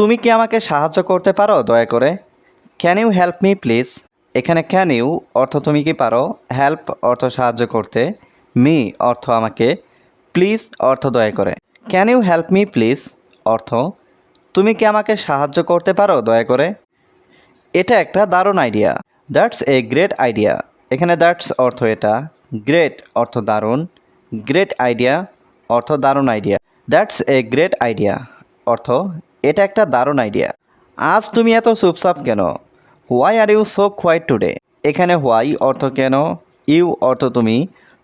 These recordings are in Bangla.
তুমি কি আমাকে সাহায্য করতে পারো? দয়া করে। Can you help me please এখানে ক্যান ইউ অর্থ তুমি কি পারো? হেল্প অর্থ সাহায্য করতে। মি অর্থ আমাকে। প্লিজ অর্থ দয়া করে। Can you help me please অর্থ, তুমি কি আমাকে সাহায্য করতে পারো? দয়া করে। এটা একটা দারুণ idea that's a great idea এখানে দ্যাটস অর্থ এটা। গ্রেট অর্থ দারুণ। গ্রেট আইডিয়া অর্থ দারুণ idea that's a great idea অর্থ এটা একটা দারুণ আইডিয়া আজ তুমি এত চুপচাপ কেন? Why are you so quiet today এখানে হোয়াই অর্থ কেন? ইউ অর্থ তুমি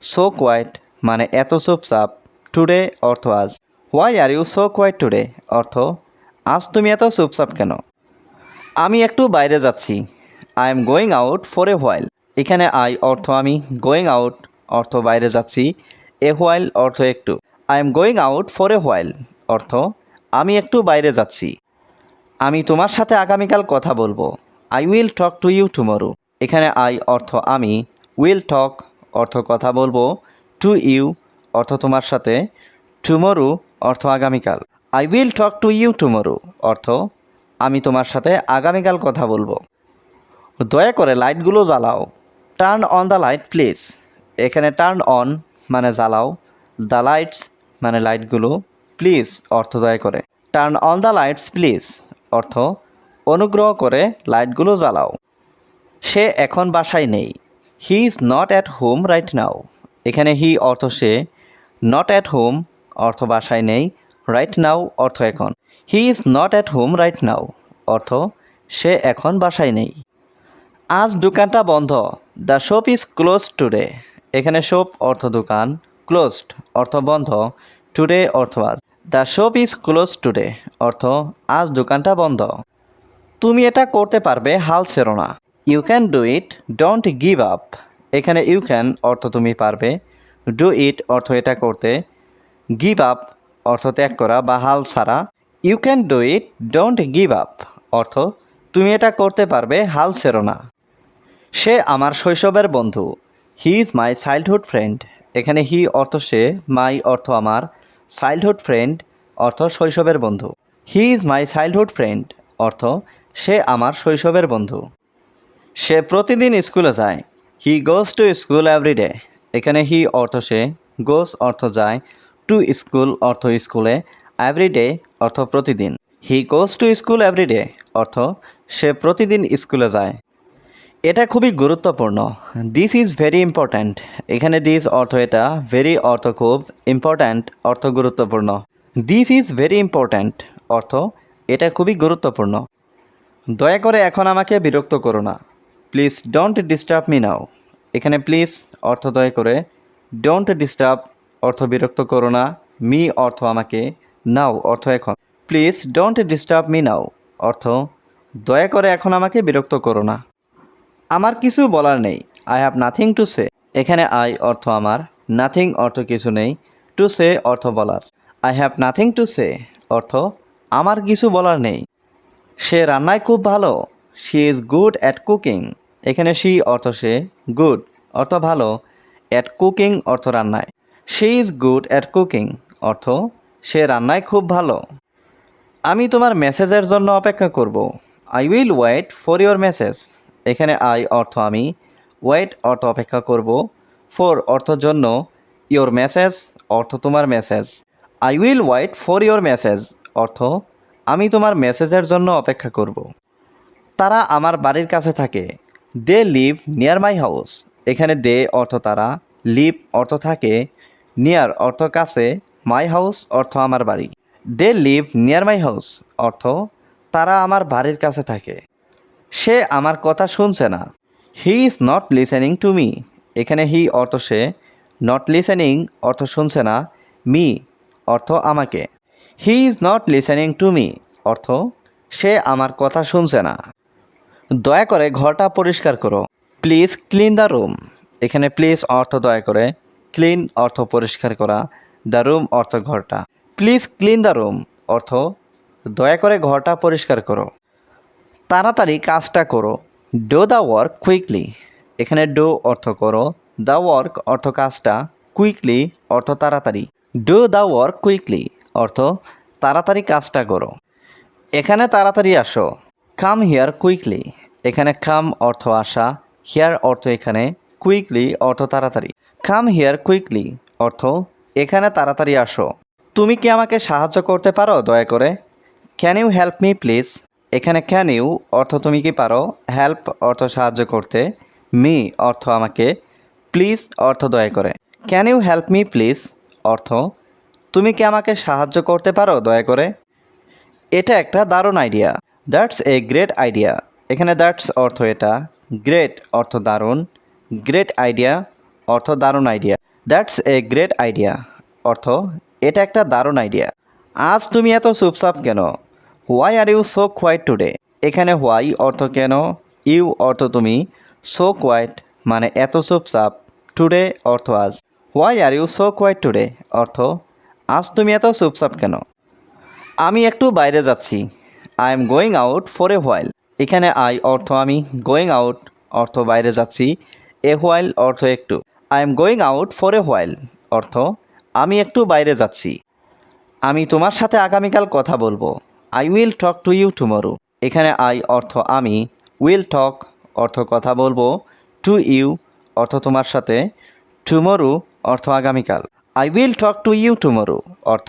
সো কোয়াইট মানে এত চুপচাপ। টুডে অর্থ আজ। Why are you so quiet today অর্থ, আজ তুমি এত চুপচাপ কেন? আমি একটু বাইরে যাচ্ছি। I am going out for a while এখানে আই অর্থ আমি গোয়িং আউট অর্থ বাইরে যাচ্ছি। এ হোয়াইল অর্থ একটু। I am going out for a while অর্থ আমি একটু বাইরে যাচ্ছি। আমি তোমার সাথে আগামীকাল কথা বলব। I will talk to you tomorrow এখানে আই অর্থ আমি উইল টক অর্থ কথা বলব টু ইউ অর্থ তোমার সাথে টুমরো অর্থ আগামীকাল। I will talk to you tomorrow অর্থ আমি তোমার সাথে আগামীকাল কথা বলব। দয়া করে লাইটগুলো জ্বালাও। Turn on the light please এখানে টার্ন অন মানে জ্বালাও। দ্য লাইটস মানে লাইটগুলো প্লিজ অর্থ দয়া করে। Turn on the lights please অর্থ, অনুগ্রহ করে লাইটগুলো জ্বালাও। সে এখন বাসায় নেই। He is not at home right now এখানে হি অর্থ সে নট অ্যাট হোম অর্থ বাসায় নেই রাইট নাও অর্থ এখন। He is not at home right now অর্থ, সে এখন বাসায় নেই। আজ দোকানটা বন্ধ। The shop is close today এখানে শপ অর্থ দোকান ক্লোজড অর্থ বন্ধ। টুডে অর্থ আজ। The shop is close today অর্থ, আজ দোকানটা বন্ধ। তুমি এটা করতে পারবে, হাল ছেড়ো না। You can do it don't give up এখানে ইউ ক্যান অর্থ তুমি পারবে। ডু ইট অর্থ এটা করতে। গিভ আপ অর্থ ত্যাগ করা বা হাল ছাড়া। You can do it don't give up অর্থ, তুমি এটা করতে পারবে, হাল ছেড়ো না। সে আমার শৈশবের বন্ধু। He is my childhood friend এখানে হি অর্থ সে মাই অর্থ আমার। চাইল্ডহুড ফ্রেন্ড অর্থ শৈশবের বন্ধু। He is my childhood friend অর্থ সে আমার শৈশবের বন্ধু। সে প্রতিদিন স্কুলে যায়। He goes to school everyday এখানে হি অর্থ সে গোজ অর্থ যায়। টু স্কুল অর্থ স্কুলে এভরিডে অর্থ প্রতিদিন। He goes to school everyday অর্থ সে প্রতিদিন স্কুলে যায়। এটা খুবই গুরুত্বপূর্ণ। দিস ইজ ভেরি ইম্পর্ট্যান্ট এখানে দিস অর্থ এটা ভেরি অর্থ খুব ইম্পর্ট্যান্ট অর্থ গুরুত্বপূর্ণ। দিস ইজ ভেরি ইম্পর্ট্যান্ট অর্থ এটা খুবই গুরুত্বপূর্ণ। দয়া করে এখন আমাকে বিরক্ত করো না। Please don't disturb me now এখানে প্লিজ অর্থ দয়া করে ডোন্ট ডিস্টার্ব অর্থ বিরক্ত করো না। মি অর্থ আমাকে নাও অর্থ এখন। Please don't disturb me now অর্থ দয়া করে এখন আমাকে বিরক্ত করো না। আমার কিছু বলার নেই। I have nothing to say এখানে আই অর্থ আমার। নাথিং অর্থ কিছু নেই। টু সে অর্থ বলার। I have nothing to say অর্থ আমার কিছু বলার নেই। সে রান্নায় খুব ভালো। She is good at cooking এখানে শি অর্থ সে গুড অর্থ ভালো। অ্যাট কুকিং অর্থ রান্নায়। She is good at cooking অর্থ সে রান্নায় খুব ভালো। আমি তোমার মেসেজের জন্য অপেক্ষা করব। I will wait for your message এখানে আই অর্থ আমি ওয়েট অর্থ অপেক্ষা করব ফর অর্থ জন্য ইওর মেসেজ অর্থ তোমার message I will wait for your message অর্থ আমি তোমার মেসেজের জন্য অপেক্ষা করব। তারা আমার বাড়ির কাছে থাকে they live near my house এখানে দে অর্থ তারা লিভ অর্থ থাকে নিয়ার অর্থ কাছে মাই হাউস অর্থ আমার বাড়ি they live near my house অর্থ তারা আমার বাড়ির কাছে থাকে। সে আমার কথা শুনছে না। He is not listening to me এখানে হি অর্থ সে নট লিসেনিং অর্থ শুনছে না। মি অর্থ আমাকে। He is not listening to me অর্থ সে আমার কথা শুনছে না। দয়া করে ঘরটা পরিষ্কার করো। প্লিজ ক্লিন দ্য রুম এখানে প্লিজ অর্থ দয়া করে। ক্লিন অর্থ পরিষ্কার করা। দ্য রুম অর্থ ঘরটা। প্লিজ ক্লিন দ্য রুম অর্থ দয়া করে ঘরটা পরিষ্কার করো। তাড়াতাড়ি কাজটা করো। ডো দ্য ওয়ার্ক কুইকলি এখানে ডো অর্থ করো। দ্য ওয়ার্ক অর্থ কাজটা কুইকলি অর্থ তাড়াতাড়ি। ডো দ্য ওয়ার্ক কুইকলি অর্থ তাড়াতাড়ি কাজটা করো। এখানে তাড়াতাড়ি আসো। কাম হিয়ার কুইকলি এখানে কাম অর্থ আসা। হিয়ার অর্থ এখানে কুইকলি অর্থ তাড়াতাড়ি। কাম হিয়ার কুইকলি অর্থ এখানে তাড়াতাড়ি আসো। তুমি কি আমাকে সাহায্য করতে পারো? দয়া করে। Can you help me please এখানে ক্যান ইউ অর্থ তুমি কি পারো? হেল্প অর্থ সাহায্য করতে। মি অর্থ আমাকে। প্লিজ অর্থ দয়া করে। Can you help me please অর্থ, তুমি কি আমাকে সাহায্য করতে পারো দয়া করে? এটা একটা দারুণ idea that's a great idea এখানে দ্যাটস অর্থ এটা। গ্রেট অর্থ দারুণ। গ্রেট আইডিয়া অর্থ দারুণ idea that's a great idea অর্থ, এটা একটা দারুণ আইডিয়া আজ তুমি এত চুপচাপ কেন? Why are you so quiet today এখানে হোয়াই অর্থ কেন? ইউ অর্থ তুমি। সো কোয়াইট মানে এত চুপচাপ টুডে অর্থ আজ। Why are you so quiet today অর্থ, আজ তুমি এত চুপচাপ কেন? আমি একটু বাইরে যাচ্ছি। I am going out for a while এখানে আই অর্থ আমি। গোয়িং আউট অর্থ বাইরে যাচ্ছি। এ হোয়াইল অর্থ একটু। I am going out for a while অর্থ, আমি একটু বাইরে যাচ্ছি। আমি তোমার সাথে আগামীকাল কথা বলব। I will talk to you tomorrow এখানে আই অর্থ আমি উইল টক অর্থ কথা বলব টু ইউ অর্থ তোমার সাথে টুমরো অর্থ আগামীকাল। I will talk to you tomorrow অর্থ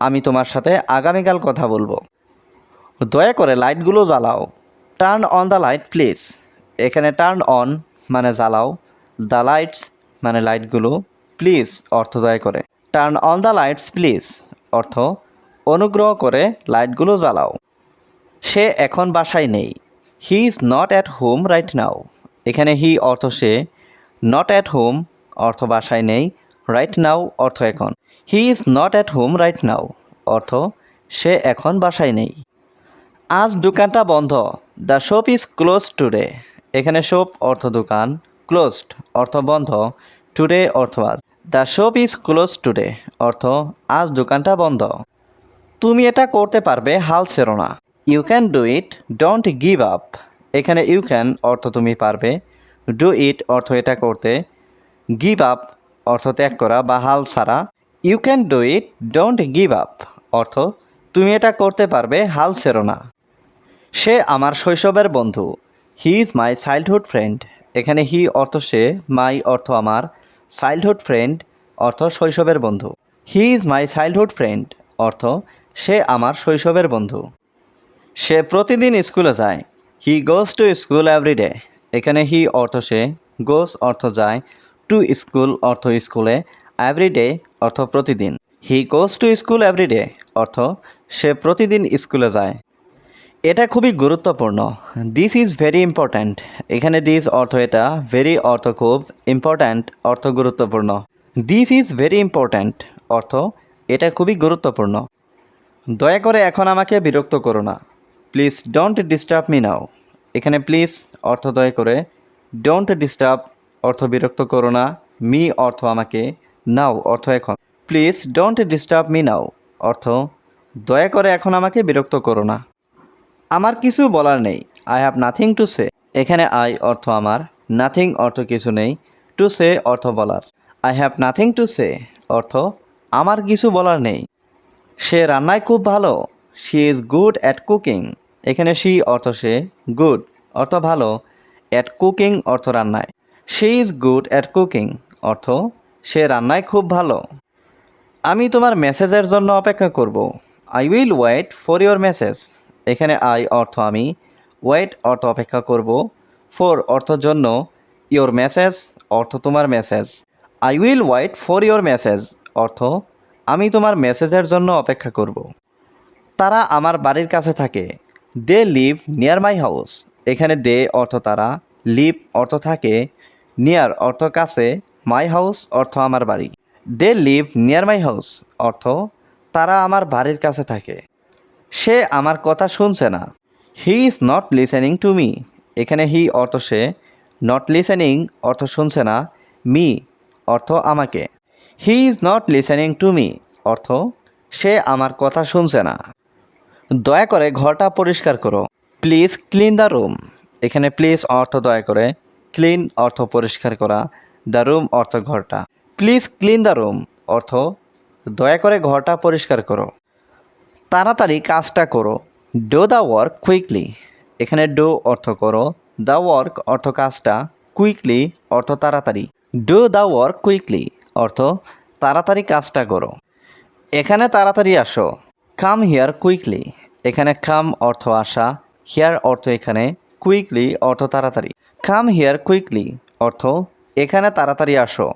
আমি তোমার সাথে আগামীকাল কথা বলব। দয়া করে লাইটগুলো জ্বালাও। Turn on the light please এখানে টার্ন অন মানে জ্বালাও। দ্য লাইটস মানে লাইটগুলো প্লিজ অর্থ দয়া করে। Turn on the lights please অর্থ অনুগ্রহ করে লাইটগুলো জ্বালাও। সে এখন বাসায় নেই। He is not at home right now এখানে হি অর্থ সে নট অ্যাট হোম অর্থ বাসায় নেই। রাইট নাও অর্থ এখন। He is not at home right now অর্থ সে এখন বাসায় নেই। আজ দোকানটা বন্ধ। The shop is close today এখানে শপ অর্থ দোকান ক্লোজড অর্থ বন্ধ। টুডে অর্থ আজ। The shop is close today অর্থ আজ দোকানটা বন্ধ। তুমি এটা করতে পারবে, হাল ছেড়ো না। You can do it don't give up এখানে ইউ ক্যান অর্থ তুমি পারবে। ডু ইট অর্থ এটা করতে। গিভ আপ অর্থ ত্যাগ করা বা হাল ছাড়া। You can do it don't give up অর্থ তুমি এটা করতে পারবে, হাল ছেড়ো না। সে আমার শৈশবের বন্ধু। He is my childhood friend এখানে হি অর্থ সে মাই অর্থ আমার। চাইল্ডহুড ফ্রেন্ড অর্থ শৈশবের বন্ধু। He is my childhood friend অর্থ সে আমার শৈশবের বন্ধু। সে প্রতিদিন স্কুলে যায়। He goes to school everyday এখানে হি অর্থ সে গোজ অর্থ যায়। টু স্কুল অর্থ স্কুলে। এভরিডে অর্থ প্রতিদিন। He goes to school everyday অর্থ সে প্রতিদিন স্কুলে যায়। এটা খুবই গুরুত্বপূর্ণ। দিস ইজ ভেরি ইম্পর্ট্যান্ট এখানে দিস অর্থ এটা ভেরি অর্থ খুব ইম্পর্ট্যান্ট অর্থ গুরুত্বপূর্ণ। দিস ইজ ভেরি ইম্পর্ট্যান্ট অর্থ এটা খুবই গুরুত্বপূর্ণ। দয়া করে এখন আমাকে বিরক্ত করো না। Please don't disturb me now এখানে প্লিজ অর্থ দয়া করে। ডোন্ট ডিস্টার্ব অর্থ বিরক্ত করো না। মি অর্থ আমাকে। নাও অর্থ এখন। Please don't disturb me now অর্থ, দয়া করে এখন আমাকে বিরক্ত করো না। আমার কিছু বলার নেই। I have nothing to say এখানে আই অর্থ আমার। নাথিং অর্থ কিছু নেই। টু সে অর্থ বলার। I have nothing to say অর্থ, আমার কিছু বলার নেই। সে রান্নায় খুব ভালো। She is good at cooking এখানে শি অর্থ সে গুড অর্থ ভালো অ্যাট কুকিং অর্থ রান্নায়। She is good at cooking অর্থ সে রান্নায় খুব ভালো। আমি তোমার মেসেজের জন্য অপেক্ষা করব। I will wait for your message এখানে আই অর্থ আমি ওয়েট অর্থ অপেক্ষা করব। ফর অর্থ জন্য ইয়োর মেসেজ অর্থ তোমার message I will wait for your message অর্থ আমি তোমার মেসেজের জন্য অপেক্ষা করব। তারা আমার বাড়ির কাছে থাকে। They live near my house এখানে দে অর্থ তারা লিভ অর্থ থাকে নিয়ার অর্থ কাছে মাই হাউস অর্থ আমার বাড়ি। They live near my house অর্থ তারা আমার বাড়ির কাছে থাকে। সে আমার কথা শুনছে না। He is not listening to me এখানে হি অর্থ সে নট লিসেনিং অর্থ শুনছে না। মি অর্থ আমাকে। He is not listening to me অর্থ, সে আমার কথা শুনছে না। দয়া করে ঘরটা পরিষ্কার করো। প্লিজ ক্লিন দ্য রুম এখানে প্লিজ অর্থ দয়া করে ক্লিন অর্থ পরিষ্কার করা। দ্য রুম অর্থ ঘরটা। প্লিজ ক্লিন দ্য রুম অর্থ, দয়া করে ঘরটা পরিষ্কার করো। তাড়াতাড়ি কাজটা করো। ডো দ্য ওয়ার্ক কুইকলি এখানে ডো অর্থ করো। দ্য ওয়ার্ক অর্থ কাজটা কুইকলি অর্থ তাড়াতাড়ি। ডো দ্য ওয়ার্ক কুইকলি অর্থ, তাড়াতাড়ি কাজটা করো। এখানে তাড়াতাড়ি আসো। কাম হিয়ার কুইকলি এখানে কাম অর্থ আসা। হিয়ার অর্থ এখানে কুইকলি অর্থ তাড়াতাড়ি। কাম হিয়ার কুইকলি অর্থ এখানে তাড়াতাড়ি আসো।